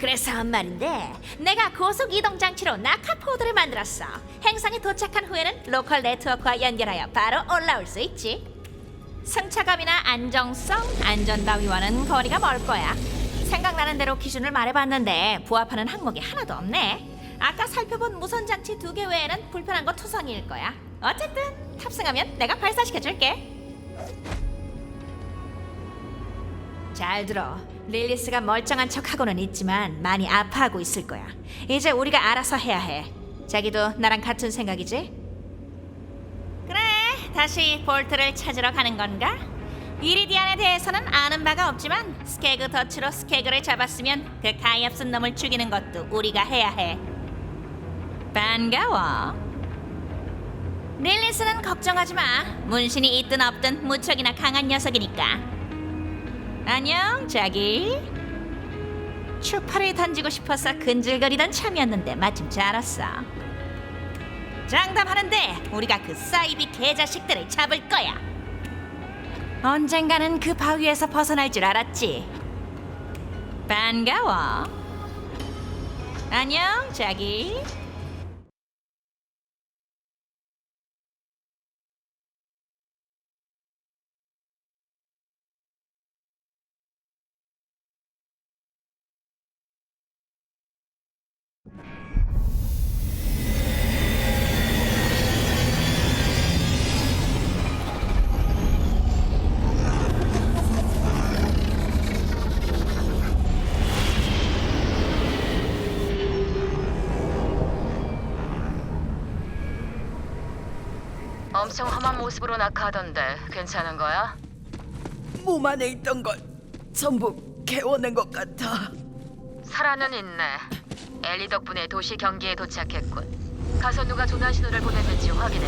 그래서 말인데 내가 고속 이동 장치로 나카포드를 만들었어. 행성에 도착한 후에는 로컬 네트워크와 연결하여 바로 올라올 수 있지. 승차감이나 안정성, 안전 따위와는 거리가 멀 거야. 생각나는 대로 기준을 말해봤는데 부합하는 항목이 하나도 없네. 아까 살펴본 무선 장치 두 개 외에는 불편한 거 투성이일 거야. 어쨌든 탑승하면 내가 발사시켜줄게. 잘 들어. 릴리스가 멀쩡한 척하고는 있지만 많이 아파하고 있을 거야. 이제 우리가 알아서 해야 해. 자기도 나랑 같은 생각이지? 그래, 다시 볼트를 찾으러 가는 건가? 이리디안에 대해서는 아는 바가 없지만 스케그 덫으로 스케그를 잡았으면 그 가엾은 놈을 죽이는 것도 우리가 해야 해. 반가워. 릴리스는 걱정하지 마. 문신이 있든 없든 무척이나 강한 녀석이니까. 안녕, 자기. 추파를 던지고 싶어서 근질거리던 참이었는데 마침 잘 왔어. 장담하는데 우리가 그 사이비 개자식들을 잡을 거야. 언젠가는 그 바위에서 벗어날 줄 알았지. 반가워. 안녕, 자기. 엄청 험한 모습으로 낙하하던데 괜찮은 거야? 몸 안에 있던 걸 전부 개워낸 것 같아. 살아는 있네. 엘리 덕분에 도시 경기에 도착했군. 가서 누가 조난 신호를 보냈는지 확인해.